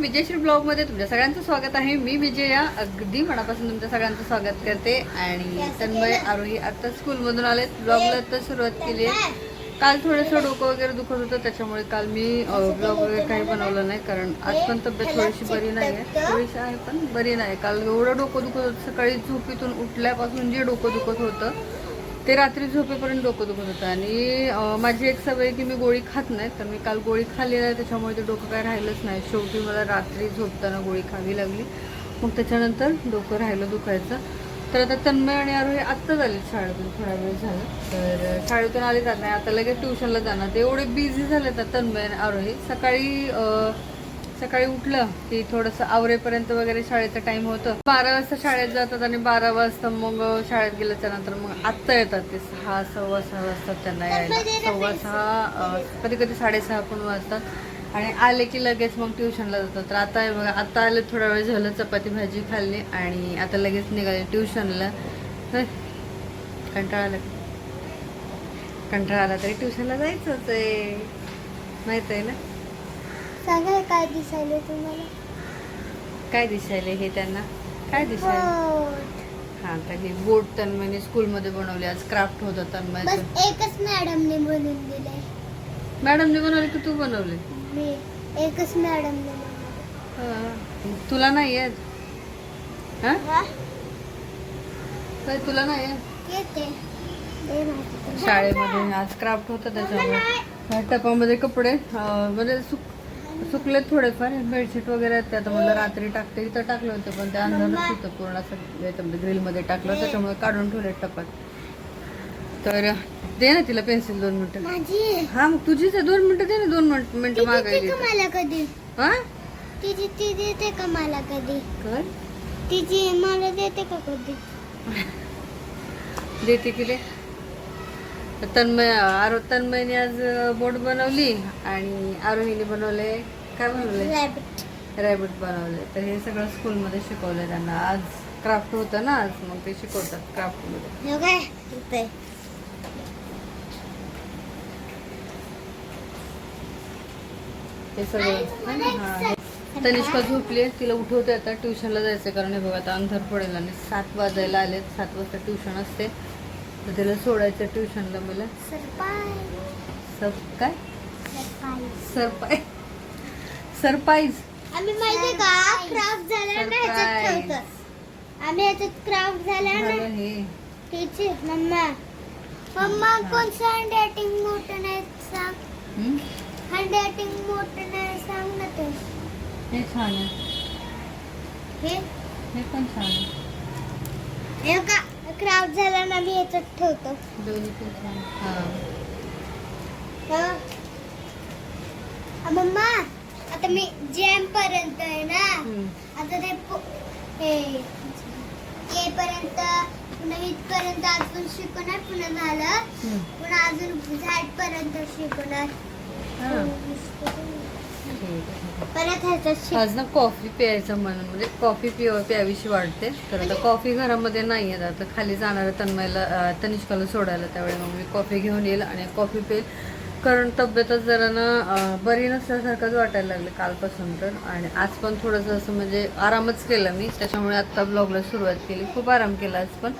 विजयश्री ब्लॉगमध्ये तुमच्या सगळ्यांचं स्वागत आहे. मी विजया अगदी मनापासून तुमच्या सगळ्यांचं स्वागत करते. आणि तन्मय आरोही आता स्कूलमधून आलेत. ब्लॉगला तर सुरुवात केली आहे. काल थोडंसं डोकं वगैरे दुखत होतं त्याच्यामुळे काल मी ब्लॉग वगैरे काही बनवलं नाही कारण आज पण तब्येत थोडीशी बरी नाही आहे थोडीशी आहे पण बरी नाही काल एवढं डोकं दुखत होतं सकाळी झोपीतून उठल्यापासून जे डोकं दुखत होतं ते रात्री झोपेपर्यंत डोकं दुखत होतं. आणि माझी एक सवय आहे की मी गोळी खात नाही तर मी काल गोळी खाल्ली नाही त्याच्यामुळे ते डोकं काय राहिलंच नाही. शेवटी मला रात्री झोपताना गोळी खावी लागली. मग त्याच्यानंतर डोकं राहिलं दुखायचं. तर आता तन्मय आणि आरोही आत्ताच आले शाळेतून थोडा वेळ झाला. तर शाळेतून आले जात नाही आता लगेच ट्युशनला जाणार. ते एवढे बिझी झाले तर तन्मय आणि आरोही. सकाळी सकाळी उठलं की थोडंसं आवरेपर्यंत वगैरे शाळेचा टाइम होतं. बारा वाजता शाळेत जातात आणि बारा वाजता मग शाळेत गेल्याच्यानंतर मग आत्ता येतात ते सहा सव्वा सहा वाजतात त्यांना यायला. सव्वा सहा कधी कधी साडेसहा पण वाजतात. आणि आले की लगेच मग ट्युशनला जातात. तर आता बघा आता आले थोडा वेळ झालं चपाती भाजी खाल्ली आणि आता लगेच निघाले ट्युशनला. कंटाळा आला कंटाळा आला तरी ट्युशनला जायचंच आहे. माहीत आहे ना? सांगा काय दिसायले तुम्हाला. काय दिसायले हे त्यांना? काय दिसायले. हा तर हे बोट तन्मयने स्कूलमध्ये बनवले. आज क्राफ्ट होतं तन्मयचं. बस एकच मॅडमने बनवून दिले. मॅडमने बनवले की तू बनवले? मी एकच मॅडमने बनवले. तुला नाही येत? हा? हा? काय तुला नाही येत? येते. दे माहिती तुला. शाळेमध्ये आज क्राफ्ट होतं त्याच्यामुळे. ह्या टपामध्ये कपडे अं, म्हणजे सुक सुकलेत थोडेफार बेडशीट वगैरे आहेत ते आता म्हणलं रात्री टाकते इथं टाकलं होतं पण ते अंधारच होतं पूर्ण असं ग्रिलमध्ये टाकलं त्याच्यामुळे काढून ठेवले टपात. तर दे ना तिला पेन्सिल दोन मिनिटं. हा मग तुझीच आहे दोन मिनिटं दे ना दोन मिनिट मागायली कधी? हा? तिची ती देते का मला कधी? कर. तिची मला देते का कधी? देते की दे. तन्मय आरो तन्मयने आज बोट बनवली आणि आरोहीने बनवले काय बनवले? रॅबिट बनवले. तर हे सगळं स्कूलमध्ये शिकवलं त्यांना. आज क्राफ्ट होतं ना आज मग ते शिकवतात क्राफ्टमध्ये हे काय इथे. हे सगळं. ना? हे- तनिष्का झोपली आहे. तिला उठवते आता. ट्युशनला जायचं कारण हे बघा आता अंधार पडेल आणि सात वाजायला आले सात वाजता ट्युशन असते. तर तिला सोडायचं ट्युशनला मला. सरप्राईज. सब काय? सरप्राईज. सरप्राईज. आम्ही माहितीये का? क्राफ्ट झाल्यावर ना ह्याच्यात. ठेवतो आम्ही ह्याच्यात क्राफ्ट झालं ना हे तिची मम्मा. मम्मा हँडरायटिंग मोठं नाही सांग. हम्म? हँडरायटिंग मोठं नाही सांग ना ते. हे छान आहे. हे? हे पण छान आहे. हे का क्राफ्ट झाल्यावर ना मी ह्याच्यात ठेवतो दोन्ही पण हा हा. हा, मम्मा आता मी जॅम पर्यंत आहे ना हम्म. आता ते पो- हे ए पर्यंत पुन्हा इथपर्यंत अजून शिकवणार पुन्हा झालं. पुन्हा अजून झाड पर्यंत शिकवणार हा. परत ह्याच्यात आज ना कॉफी प्यायचं म्हणून म्हणजे कॉफी पिव प्यावीशी वाटते. तर आता कॉफी घरामध्ये नाही आहे आता खाली जाणार तन्मयला तनिष्काला सोडायला त्यावेळी मग मी कॉफी घेऊन येईल आणि कॉफी पेल कारण तब्येतच जरा ना बरी नसल्यासारखंच वाटायला लागले कालपासून तर. आणि आज पण थोडंसं असं म्हणजे आरामच केला मी. त्याच्यामुळे आत्ता ब्लॉगला सुरुवात केली. खूप आराम केला आज पण.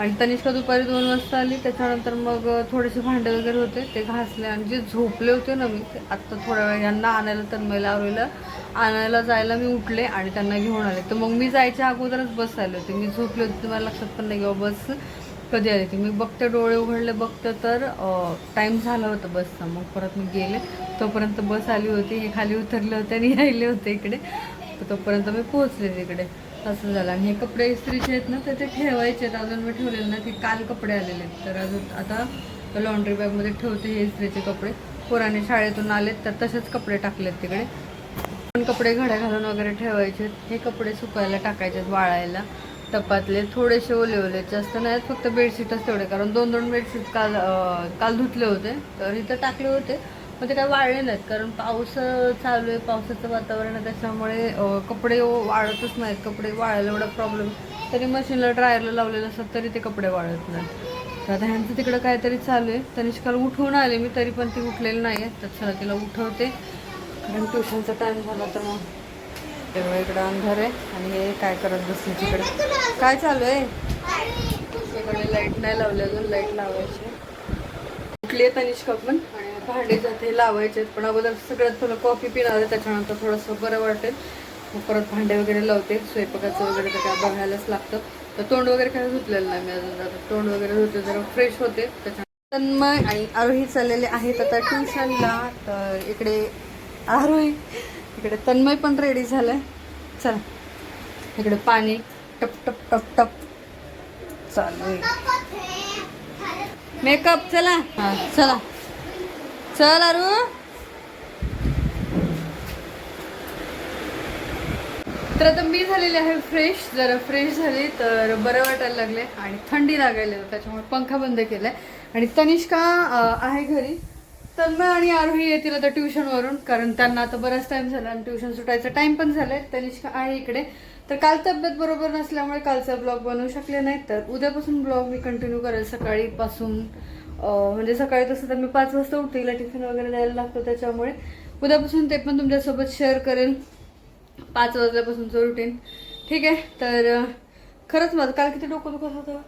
आणि तनिष्का दुपारी दोन वाजता आली त्याच्यानंतर मग थोडेसे भांडे वगैरे होते ते घासले आणि जे झोपले होते ना मी ते आत्ता थोड्या वेळ यांना आणायला तन्मयला आवडीला आणायला जायला मी उठले आणि त्यांना घेऊन आले. तर मग मी जायच्या अगोदरच बस आले होते. मी झोपले होते मला लक्षात पण नाही किंवा बस कधी आली ती मी बघते डोळे उघडले बघते तर टाईम झाला होता बसचा. मग परत मी गेले. तोपर्यंत बस आली होती हे खाली उतरले होते आणि यायले होते इकडे. तोपर्यंत मी पोहोचले तिकडे. असं झालं. आणि हे कपडे इस्त्रीचे आहेत ना तर ते ठेवायचे आहेत. अजून मी ठेवलेले ना ते काल कपडे आलेले आहेत. तर अजून आता लॉन्ड्री बॅगमध्ये ठेवते हे इस्त्रीचे कपडे. पोराने शाळेतून आलेत तर तसेच कपडे टाकलेत तिकडे. पण कपडे घड्या घालून वगैरे ठेवायचे हे कपडे सुकायला टाकायचे वाळायला. टपातले थोडेसे ओले ओले. जास्त नाहीत फक्त बेडशीटच तेवढे. कारण दोन दोन बेडशीट काल काल धुतले होते. तर इथं टाकले होते. पण ते काय वाळले नाहीत कारण पाऊस चालू आहे पावसाचं वातावरण आहे त्याच्यामुळे कपडे वाळतच नाहीत. कपडे वाळायला एवढा प्रॉब्लेम तरी मशीनला ड्रायरला लावलेलं असतात तरी ते कपडे वाळत नाहीत. तर आता ह्यांचं तिकडं काहीतरी चालू आहे. तनिष्काला उठवून आले मी तरी पण ती उठलेली नाही आहे तर तिला उठवते. कारण ट्युशनचा टाईम झाला तर मग त्यामुळे इकडं अंधार आहे. आणि हे काय करत बसले तिकडे? काय चालू आहे? तिकडे लाइट नाही लावली अजून लाइट लावायची. उठली आणि तनिष्का पण. आणि भांडे जाते लावायचे पण अगोदर सगळ्यात थोडं कॉफी पिणार आहे. त्याच्यानंतर थोडंसं बरं वाटेल. मग परत भांडे वगैरे लावते. स्वयंपाकाचं वगैरे तर काय बघायलाच लागतं. तर तोंड वगैरे काय धुतलेलं नाही मी अजून. आता तोंड वगैरे धुतलं जरा फ्रेश होते. त्याच्या तन्मय आणि आरोही चाललेले आहेत. आता ट्युशनला. तर इकडे आरोही. इकडे तन्मय पण रेडी झालाय. चला. इकडे पाणी टप टप टप टप. चालू आहे. मेकअप चला. हा चला. चल अरू. तर आता मी झालेले आहे फ्रेश. जरा फ्रेश झाली तर बरं वाटायला लागले आणि थंडी लागायला त्याच्यामुळे पंखा बंद केलाय. आणि तनिष्का आहे घरी. तन्मय आणि आरोही येतील आता ट्युशनवरून कारण त्यांना आता बराच टाइम झाला आणि ट्युशन सुटायचा टाइम पण झालाय. तनिष्का आहे इकडे. तर काल तब्येत बरोबर नसल्यामुळे कालचा ब्लॉग बनवू शकले नाही तर उद्यापासून ब्लॉग मी कंटिन्यू करेल सकाळीपासून. म्हणजे सकाळी तसं तर मी पाच वाजता उठते टिफिन वगैरे द्यायला लागतो त्याच्यामुळे. उद्यापासून ते पण तुमच्यासोबत शेअर करेल. पाच वाजल्यापासूनचं रुटीन ठीक आहे तर खरंच माझं काल किती डोकं दुखत होतं?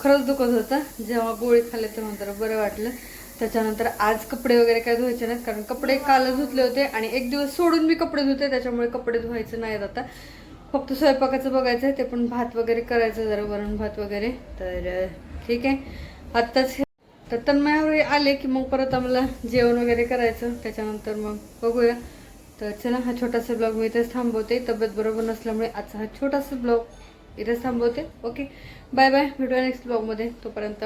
खरंच दुखत होतं. जेव्हा गोळी खाल्ली तेव्हा तर बरं वाटलं. त्याच्यानंतर आज कपडे वगैरे काय धुवायचे नाहीत कारण कपडे कालच धुतले होते आणि एक दिवस सोडून मी कपडे धुते त्याच्यामुळे कपडे धुवायचे नाहीत आता. फक्त स्वयंपाकाचं बघायचं आहे ते पण भात वगैरे करायचं जरा वरण भात वगैरे. तर ठीक आहे. आत्ताच हे तर तन्मयावर आले की मग परत आम्हाला जेवण वगैरे करायचं. त्याच्यानंतर मग बघूया. तर चला हा छोटासा ब्लॉग मी इथेच थांबवते. तब्येत बरोबर नसल्यामुळे आजचा हा छोटासा ब्लॉग इथेच थांबवते. ओके. Bye bye. भेटूया नेक्स्ट ब्लॉगमध्ये. तोपर्यंत